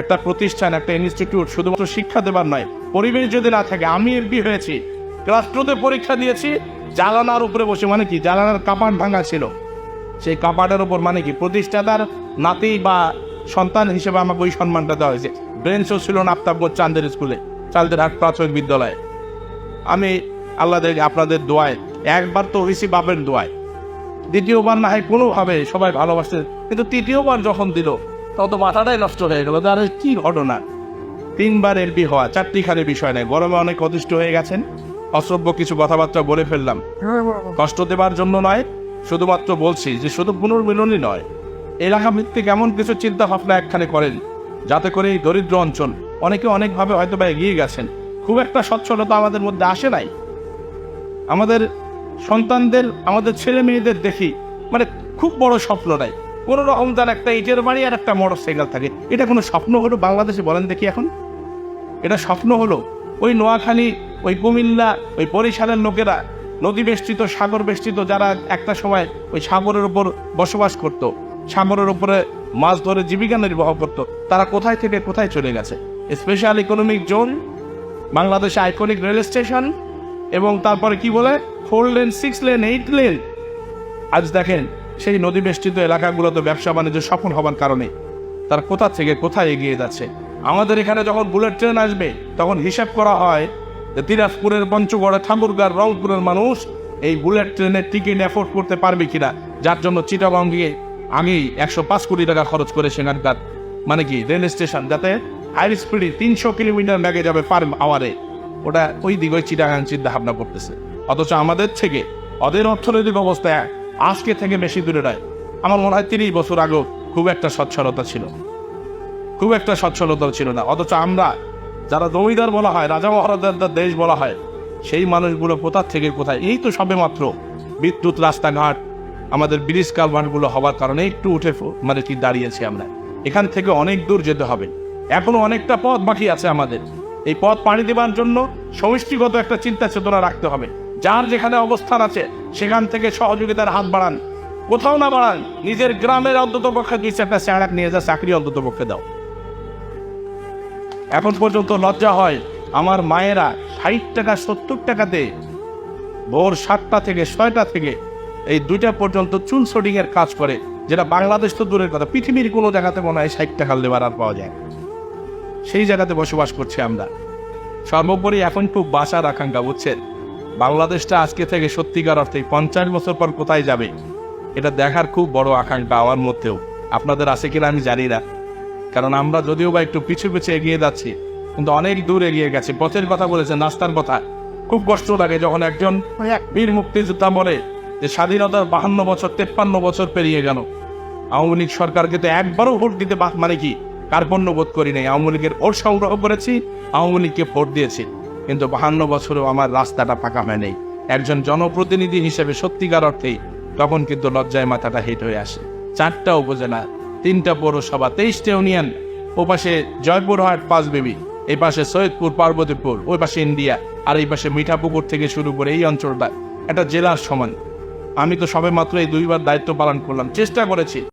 একটা প্রতিষ্ঠান, একটা ইনস্টিটিউট শুধুমাত্র শিক্ষা দেবার নয়, পরিবেশ যদি না থাকে, আমি এমপি হয়েছি। ক্লাস টুতে পরীক্ষা দিয়েছি, জ্বালানার উপরে বসে মানে কি, জ্বালানার কাপাট ভাঙা ছিল। সেই কাপাটের উপর মানে কি, প্রতিষ্ঠাতার নাতি বা সন্তান হিসেবে আমাকে ওই সম্মানটা দেওয়া হয়েছে। ব্রেঞ্চও ছিল না চান্দের স্কুলে চান্দের হাট প্রাথমিক বিদ্যালয়ে। আমি আল্লাহ দেখি আপনাদের দোয়ায়, একবার তো হয়েছি বাপের দোয়ায়। দ্বিতীয়বার না হয় কোনোভাবে সবাই ভালোবাসতে কিন্তু তৃতীয়বার যখন দিল তত মাথাটাই নষ্ট হয়ে গেল। আরে কি ঘটনা? তিনবার এলপি হওয়া, চারটি চারটিখানি বিষয় নেই গরমে অনেক অতিষ্ঠ হয়ে গেছেন। অসভ্য কিছু কথাবার্তা বলে ফেললাম। কষ্ট দেবার জন্য নয়, শুধুমাত্র বলছি যে শুধু পুনর্মিলনই নয় এলাকা ভিত্তিক এমন কিছু চিন্তা ভাবনা একখানে করেন, যাতে করে এই দরিদ্র অঞ্চল, অনেকে অনেকভাবে হয়তো বা এগিয়ে গেছেন। খুব একটা সচ্ছলতা আমাদের মধ্যে আসে নাই। আমাদের সন্তানদের, আমাদের ছেলে মেয়েদের দেখি মানে খুব বড় স্বপ্ন নাই। কোনো রকম তার একটা ইটের বাড়ি আর একটা মোটর সাইকেল থাকে। এটা কোনো স্বপ্ন হলো? বাংলাদেশে বলেন দেখি এখন। এটা স্বপ্ন হলো ওই নোয়াখালী, ওই কুমিল্লা, ওই বরিশালের লোকেরা নদী বেষ্টিত, সাগর বেষ্টিত, যারা একটা সময় ওই সাগরের উপর বসবাস করত, সাগরের উপরে মাছ ধরে জীবিকা নির্বাহ করত, তারা কোথায় থেকে কোথায় চলে গেছে? স্পেশাল ইকোনমিক জোন বাংলাদেশে আইকনিক রেল স্টেশন এবং তারপরে কি বলে? Four lane six lane eight lane আজ দেখেন সেই নদী বেষ্টিত এলাকাগুলোতে ব্যবসা বাণিজ্য সফল হবার কারণে। তার কোথা থেকে কোথায় এগিয়ে যাচ্ছে? আমাদের এখানে যখন বুলেট ট্রেন আসবে, তখন হিসাব করা হয় যে দিনাজপুরের পঞ্চগড়ে ঠাকুরগার রংপুরের মানুষ এই বুলেট ট্রেনের টিকিট অ্যাফোর্ড করতে পারবে কিনা, যার জন্য চিটাগং গিয়ে আগেই একশো পাঁচ কোটি টাকা খরচ করে সেখানকার মানে কি, রেল স্টেশন, যাতে হাই স্পিডে তিনশো কিলোমিটার ব্যাগে যাবে পার আওয়ারে ওটা ওই দিকে চিটাগাং চিন্তা ভাবনা করতেছে। অথচ আমাদের থেকে ওদের অর্থনৈতিক অবস্থা আজকে থেকে বেশি দূরে নয় আমার মনে হয় তিরিশ বছর আগেও খুব একটা সচ্ছলতা ছিল। খুব একটা সচ্ছলতা ছিল না। অথচ আমরা যারা জমিদার বলা হয়, রাজা মহারাজার দেশ বলা হয়, সেই মানুষগুলো কোথার থেকে কোথায়? এই তো সবে মাত্র বিদ্যুৎ রাস্তাঘাট, আমাদের ব্রিজ কালভার্টগুলো হওয়ার কারণে একটু উঠে মানে কি দাঁড়িয়েছি আমরা। এখান থেকে অনেক দূর যেতে হবে। এখনও অনেকটা পথ বাকি আছে আমাদের। এই পথ পাড়ি দেওয়ার জন্য সমষ্টিগত একটা চিন্তা চেতনা রাখতে হবে। যার যেখানে অবস্থান আছে, সেখান থেকে সহযোগিতার হাত বাড়ান। কোথাও না বাড়ান, নিজের গ্রামের অন্তত পক্ষে দুই চারটা স্যারাক নিয়ে যা চাকরি অন্তত পক্ষে দাও। এখন পর্যন্ত লজ্জা হয়, আমার মায়েরা ষাট টাকা, সত্তর টাকাতে, ভোর সাতটা থেকে ছয়টা থেকে এই দুইটা পর্যন্ত শোডিং এর কাজ করে, যেটা বাংলাদেশ তো দূরের কথা, পৃথিবীর কোনো জায়গাতে মনে হয় ষাট টাকার লেবার আর পাওয়া যায় সেই জায়গাতে বসবাস করছি আমরা। সর্বোপরি এখন খুব বাসার আকাঙ্ক্ষা, বুঝছেন? বাংলাদেশটা আজকে থেকে সত্যিকার অর্থে পঞ্চাশ বছর পর কোথায় যাবে, এটা দেখার খুব বড় আকাঙ্ক্ষা আমার মধ্যেও। আপনাদের আছে কিনা আমি জানি না। কারণ আমরা যদিও বা একটু পিছু পিছু এগিয়ে যাচ্ছি, কিন্তু অনেক দূর এগিয়ে গেছে। পথের কথা বলেছে নাস্তার কথা। খুব কষ্ট লাগে যখন একজন বীর মুক্তিযোদ্ধা বলে যে স্বাধীনতার বাহান্ন বছর, তেপ্পান্ন বছর পেরিয়ে গেল। আওয়ামী লীগ সরকারকে তো একবারও ভোট দিতে মানে কি, কার্পণ্য বোধ করি নাই। আওয়ামী লীগের ভোট সংগ্রহ করেছি, আওয়ামী লীগকে ভোট দিয়েছি। কিন্তু বাহান্ন বছরেও আমার রাস্তাটা পাকা হয় নাই একজন জনপ্রতিনিধি হিসেবে সত্যিকার অর্থেই তখন কিন্তু লজ্জায় মাথাটা হিট হয়ে আসে। চারটা উপজেলা, তিনটা পৌরসভা, তেইশটা ইউনিয়ন ও পাশে জয়পুরহাট পাঁচ বেবি, এই পাশে সৈয়দপুর, পার্বতীপুর, ওই পাশে ইন্ডিয়া, আর এই পাশে মিঠাপুকুর থেকে শুরু করে এই অঞ্চলটা, একটা জেলার সমান। আমি তো সবে মাত্র এই দুইবার দায়িত্ব পালন করলাম, চেষ্টা করেছি।